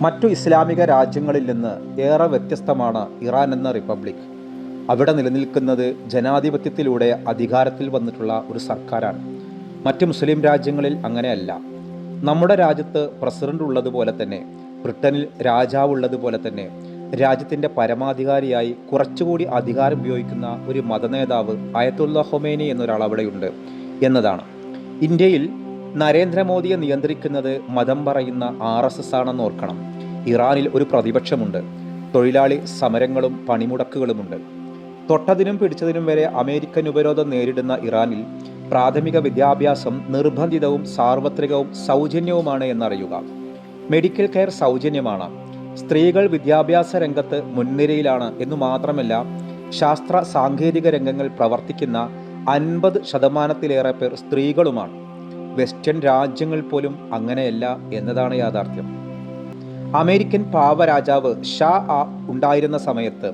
മറ്റു ഇസ്ലാമിക രാജ്യങ്ങളിൽ നിന്ന് ഏറെ വ്യത്യസ്തമാണ് ഇറാൻ എന്ന റിപ്പബ്ലിക്. അവിടെ നിലനിൽക്കുന്നത് ജനാധിപത്യത്തിലൂടെ അധികാരത്തിൽ വന്നിട്ടുള്ള ഒരു സർക്കാരാണ്. മറ്റ് മുസ്ലിം രാജ്യങ്ങളിൽ അങ്ങനെയല്ല. നമ്മുടെ രാജ്യത്ത് പ്രസിഡന്റ് ഉള്ളതുപോലെ തന്നെ ബ്രിട്ടനിൽ രാജാവ് ഉള്ളതുപോലെ തന്നെ രാജ്യത്തിന്റെ പരമാധികാരിയായി കുറച്ചുകൂടി അധികാരം ഉപയോഗിക്കുന്ന ഒരു മതനേതാവ് അയത്തുള്ള ഹൊമേനി എന്നൊരാൾ അവിടെയുണ്ട് എന്നതാണ്. ഇന്ത്യയിൽ നരേന്ദ്രമോദിയെ നിയന്ത്രിക്കുന്നത് മതം പറയുന്ന ആർ എസ് എസ് ആണെന്ന് ഓർക്കണം. ഇറാനിൽ ഒരു പ്രതിപക്ഷമുണ്ട്. തൊഴിലാളി സമരങ്ങളും പണിമുടക്കുകളുമുണ്ട്. തൊട്ടതിനും പിടിച്ചതിനും വരെ അമേരിക്കൻ ഉപരോധം നേരിടുന്ന ഇറാനിൽ പ്രാഥമിക വിദ്യാഭ്യാസം നിർബന്ധിതവും സാർവത്രികവും സൗജന്യവുമാണ് എന്നറിയുക. മെഡിക്കൽ കെയർ സൗജന്യമാണ്. സ്ത്രീകൾ വിദ്യാഭ്യാസ രംഗത്ത് മുൻനിരയിലാണ് എന്നു മാത്രമല്ല ശാസ്ത്ര സാങ്കേതിക രംഗങ്ങൾ പ്രവർത്തിക്കുന്ന അൻപത് ശതമാനത്തിലേറെ പേർ സ്ത്രീകളുമാണ്. വെസ്റ്റേൺ രാജ്യങ്ങൾ പോലും അങ്ങനെയല്ല എന്നതാണ് യാഥാർത്ഥ്യം. അമേരിക്കൻ പാവരാജാവ് ഷാ ആ ഉണ്ടായിരുന്ന സമയത്ത്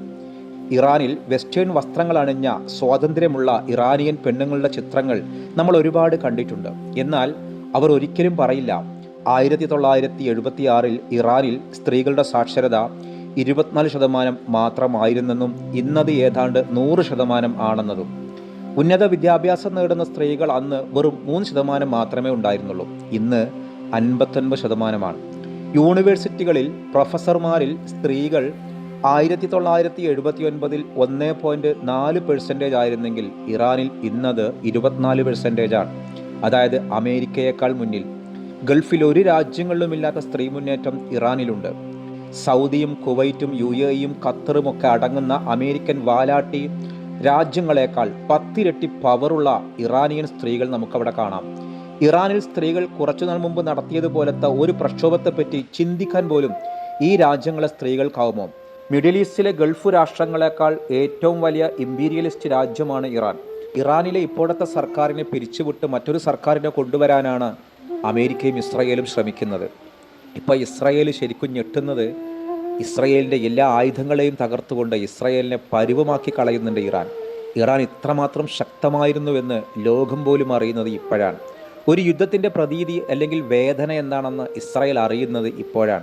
ഇറാനിൽ വെസ്റ്റേൺ വസ്ത്രങ്ങൾ അണിഞ്ഞ സ്വാതന്ത്ര്യമുള്ള ഇറാനിയൻ പെണ്ണുങ്ങളുടെ ചിത്രങ്ങൾ നമ്മൾ ഒരുപാട് കണ്ടിട്ടുണ്ട്. എന്നാൽ അവർ ഒരിക്കലും പറയില്ല. ആയിരത്തി തൊള്ളായിരത്തി എഴുപത്തി ആറിൽ ഇറാനിൽ സ്ത്രീകളുടെ സാക്ഷരത ഇരുപത്തിനാല് ശതമാനം മാത്രമായിരുന്നെന്നും ഇന്നത് ഏതാണ്ട് നൂറ് ശതമാനം ആണെന്നതും. ഉന്നത വിദ്യാഭ്യാസം നേടുന്ന സ്ത്രീകൾ അന്ന് വെറും മൂന്ന് ശതമാനം മാത്രമേ ഉണ്ടായിരുന്നുള്ളൂ. ഇന്ന് അൻപത്തൊൻപത് ശതമാനമാണ്. യൂണിവേഴ്സിറ്റികളിൽ പ്രൊഫസർമാരിൽ സ്ത്രീകൾ ആയിരത്തി തൊള്ളായിരത്തി എഴുപത്തി ഒൻപതിൽ ഒന്ന് പോയിന്റ് നാല് പെർസെന്റേജ് ആയിരുന്നെങ്കിൽ ഇറാനിൽ ഇന്നത് ഇരുപത്തിനാല് ആണ്. അതായത് അമേരിക്കയേക്കാൾ മുന്നിൽ. ഗൾഫിൽ ഒരു രാജ്യങ്ങളിലുമില്ലാത്ത സ്ത്രീ മുന്നേറ്റം ഇറാനിലുണ്ട്. സൗദിയും കുവൈറ്റും യു എയും ഖത്തറും ഒക്കെ അടങ്ങുന്ന അമേരിക്കൻ വാലാട്ടി രാജ്യങ്ങളെക്കാൾ പത്തിരട്ടി പവറുള്ള ഇറാനിയൻ സ്ത്രീകൾ നമുക്കവിടെ കാണാം. ഇറാനിൽ സ്ത്രീകൾ കുറച്ചുനാൾ മുമ്പ് നടത്തിയതുപോലത്തെ ഒരു പ്രക്ഷോഭത്തെപ്പറ്റി ചിന്തിക്കാൻ പോലും ഈ രാജ്യങ്ങളെ സ്ത്രീകൾക്കാവുമോ? മിഡിൽ ഈസ്റ്റിലെ ഗൾഫ് രാഷ്ട്രങ്ങളെക്കാൾ ഏറ്റവും വലിയ ഇമ്പീരിയലിസ്റ്റ് രാജ്യമാണ് ഇറാൻ. ഇറാനിലെ ഇപ്പോഴത്തെ സർക്കാരിനെ പിരിച്ചുവിട്ട് മറ്റൊരു സർക്കാരിനെ കൊണ്ടുവരാനാണ് അമേരിക്കയും ഇസ്രയേലും ശ്രമിക്കുന്നത്. ഇപ്പോൾ ഇസ്രയേൽ ശരിക്കും ഞെട്ടുന്നത് ഇസ്രയേലിന്റെ എല്ലാ ആയുധങ്ങളെയും തകർത്തുകൊണ്ട് ഇസ്രയേലിനെ പരുവമാക്കി കളയുന്നുണ്ട് ഇറാൻ. ഇറാൻ ഇത്രമാത്രം ശക്തമായിരുന്നുവെന്ന് ലോകം പോലും അറിയുന്നത് ഇപ്പോഴാണ്. ഒരു യുദ്ധത്തിന്റെ പ്രതീതി അല്ലെങ്കിൽ വേദന എന്താണെന്ന് ഇസ്രായേൽ അറിയുന്നത് ഇപ്പോഴാണ്.